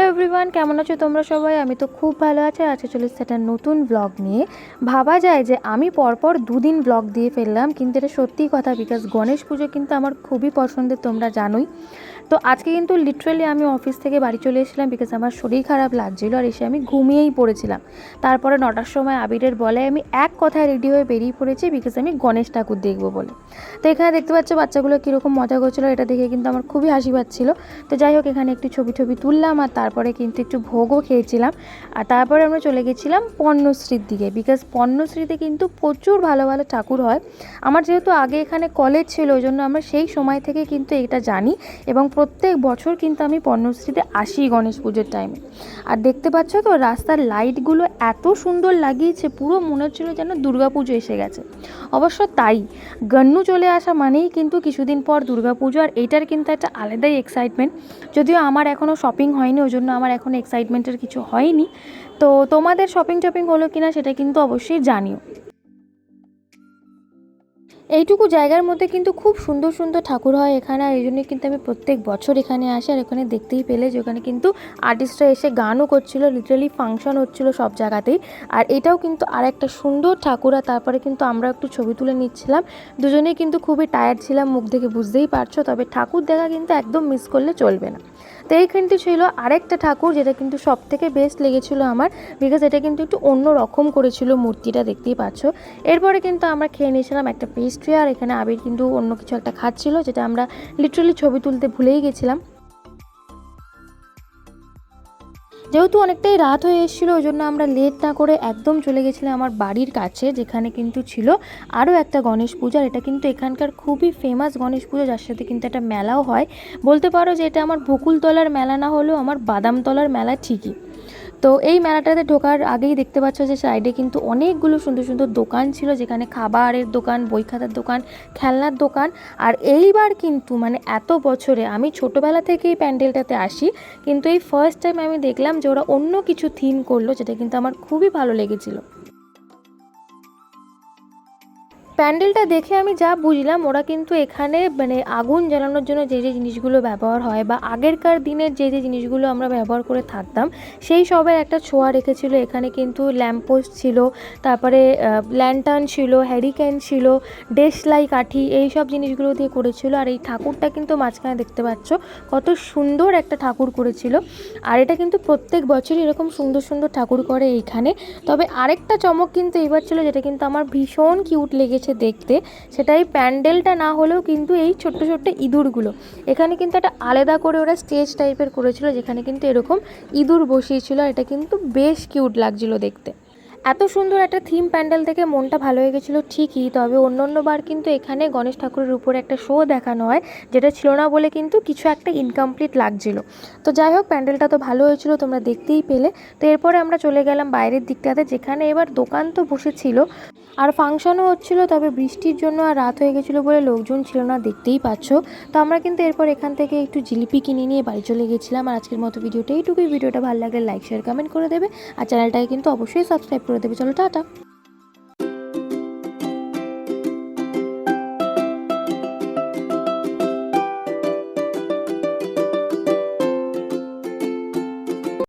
Hello everyone, কেমন আছো তোমরা সবাই? আমি তো খুব ভালো আছি। আজকে চলে একটা নতুন ব্লগ নিয়ে। ভাবা যায় যে আমি পরপর দুদিন ব্লগ দিয়ে ফেললাম, কিন্তু এটা সত্যি কথা বিকজ গণেশ পুজো কিন্তু আমার খুবই পছন্দের, তোমরা জানোই। তো আজকে কিন্তু লিটারেলি আমি অফিস থেকে বাড়ি চলে এসেছিলাম বিকজ আমার শরীর খারাপ লাগছিল আর এসে আমি ঘুমিয়েই পড়েছিলাম। তারপরে নটার সময় আবিরের বলে আমি এক কথায় রেডি হয়ে বেরিয়ে পড়েছি বিকজ আমি গণেশ ঠাকুর দেখব বলে। তো এখানে দেখতে পাচ্ছ বাচ্চাগুলো কীরকম মজা করছিল, এটা দেখে কিন্তু আমার খুবই হাসি পাচ্ছিলো। তো যাই হোক, এখানে একটু ছবি ছবি তুললাম আর তারপরে কিন্তু একটু ভোগও খেয়েছিলাম। আর তারপরে আমরা চলে গেছিলাম পণ্যশ্রীর দিকে। বিকজ পণ্যশ্রীতে কিন্তু প্রচুর ভালো ভালো ঠাকুর হয়। আমার যেহেতু আগে এখানে কলেজ ছিল ওই জন্য আমরা সেই সময় থেকে কিন্তু এটা জানি। এবং প্রত্যেক বছর কিন্তু আমি পণ্যশ্রীতে আসি গণেশ পুজোর টাইমে আর দেখতে পাচ্ছ তো, রাস্তার লাইটগুলো এত সুন্দর লাগিয়েছে, পুরো মনে হচ্ছিল যেন দুর্গাপুজো এসে গেছে। অবশ্য তাই, গন্নু চলে আসা মানেই কিন্তু কিছুদিন পর দুর্গাপুজো, আর এইটার কিন্তু একটা আলাদাই এক্সাইটমেন্ট যদিও আমার এখনও শপিং হয়নি জন্য আমার এখন এক্সাইটমেন্টের কিছু হয়নি। তো তোমাদের শপিং টপিং হলো কিনা সেটা কিন্তু অবশ্যই জানিও। এইটুকু জায়গার মধ্যে কিন্তু খুব সুন্দর সুন্দর ঠাকুর হয় এখানে, আর এই জন্যই কিন্তু আমি প্রত্যেক বছর এখানে আসি, আর এখানে দেখতেই পেলে যে ওখানে কিন্তু আর্টিস্টরা এসে গানও করছিল লিটারালি ফাংশন হচ্ছিল সব জায়গাতেই। আর এটাও কিন্তু আর একটা সুন্দর ঠাকুর, আর তারপরে কিন্তু আমরা একটু ছবি তুলে নিচ্ছিলাম। দুজনেই কিন্তু খুবই টায়ার্ড ছিলাম, মুখ দেখে বুঝতেই পারছ, তবে ঠাকুর দেখা কিন্তু একদম মিস করলে চলবে না। তো কিন্তু ছিল আরেকটা ঠাকুর যেটা কিন্তু সব থেকে বেস্ট লেগেছিলো আমার বিকজ এটা কিন্তু একটু অন্য রকম করেছিল মূর্তিটা, দেখতেই পাচ্ছ। এরপরে কিন্তু আমরা খেয়ে নিয়েছিলাম একটা পেস্ট্রি আর এখানে আবির কিন্তু অন্য কিছু একটা খাচ্ছিল, যেটা আমরা লিটারালি ছবি তুলতে ভুলেই গেছিলাম। যেহেতু অনেকটাই রাত হয়ে এসেছিল, ওই জন্য আমরা লেট না করে একদম চলে গেছিলাম আমার বাড়ির কাছে, যেখানে কিন্তু ছিল আরও একটা গণেশ পূজা এটা কিন্তু এখানকার খুবই ফেমাস গণেশ পুজো, যার সাথে কিন্তু একটা মেলাও হয়। বলতে পারো যে এটা আমার বকুলতলার মেলা না হলেও আমার বাদামতলার মেলা ঠিকই। তো এই মেলাটাতে ঢোকার আগেই দেখতে পাচ্ছ যে সাইডে কিন্তু অনেকগুলো সুন্দর সুন্দর দোকান ছিল, যেখানে খাবারের দোকান, বই খাতার দোকান, খেলনার দোকান। আর এইবার কিন্তু মানে এত বছরে, আমি ছোটোবেলা থেকেই প্যান্ডেলটাতে আসি, কিন্তু এই ফার্স্ট টাইম আমি দেখলাম যে ওরা অন্য কিছু থিম করল, যেটা কিন্তু আমার খুবই ভালো লেগেছিলো। প্যান্ডেলটা দেখে আমি যা বুঝলাম, ওরা কিন্তু এখানে মানে আগুন জ্বালানোর জন্য যে যে জিনিসগুলো ব্যবহার হয় বা আগেরকার দিনের যে যে জিনিসগুলো আমরা ব্যবহার করে থাকতাম, সেই সবের একটা ছোঁয়া রেখেছিল। এখানে কিন্তু ল্যাম্পপোস্ট ছিল, তারপরে ল্যান্টার্ন ছিল হ্যারিক্যান ছিল ডেসলাই কাঠি, এই সব জিনিসগুলো দিয়ে করেছিল। আর এই ঠাকুরটা কিন্তু মাঝখানে দেখতে পাচ্ছ, কত সুন্দর একটা ঠাকুর করেছিল। আর এটা কিন্তু প্রত্যেক বছরই এরকম সুন্দর সুন্দর ঠাকুর করে এইখানে। তবে আরেকটা চমক কিন্তু এবার ছিল, যেটা কিন্তু আমার ভীষণ কিউট লেগেছে। দেখতে সেটা এই প্যান্ডেলটা না হলেও কিন্তু এই ছোট্ট ছোট্ট ইঁদুরগুলো। এখানে কিন্তু একটা আলাদা করে ওরা স্টেজ টাইপের করেছিল, যেখানে কিন্তু এরকম ইঁদুর বসিয়েছিল, এটা কিন্তু বেশ কিউট লাগছিল দেখতে। এত সুন্দর একটা থিম প্যান্ডেল থেকে মনটা ভালো হয়ে গেছিল ঠিকই, তবে অন্য অন্যবার কিন্তু এখানে গণেশ ঠাকুরের উপরে একটা শো দেখানো হয়, যেটা ছিল না বলে কিন্তু কিছু একটা ইনকমপ্লিট লাগছিল। তো যাই হোক প্যান্ডেলটা তো ভালো হয়েছিল, তোমরা দেখতেই পেলে। তো এরপরে আমরা চলে গেলাম বাইরের দিকটাতে, যেখানে এবার দোকান তো বসেছিল। আর ফাংশনও হচ্ছিল, তবে বৃষ্টির জন্য আর রাত হয়ে গেছিল বলে লোকজন ছিল না, দেখতেই পাচ্ছ। তো আমরা কিন্তু এরপর এখান থেকে একটু জিলিপি কিনে নিয়ে বাড়ি চলে গেছিলাম। আর আজকের মতো ভিডিওটা এইটুকুই। ভিডিওটা ভালো লাগলে লাইক শেয়ার কমেন্ট করে দেবে। আর চ্যানেলটাকে কিন্তু অবশ্যই সাবস্ক্রাইব করে দেবে। চলো টাটা।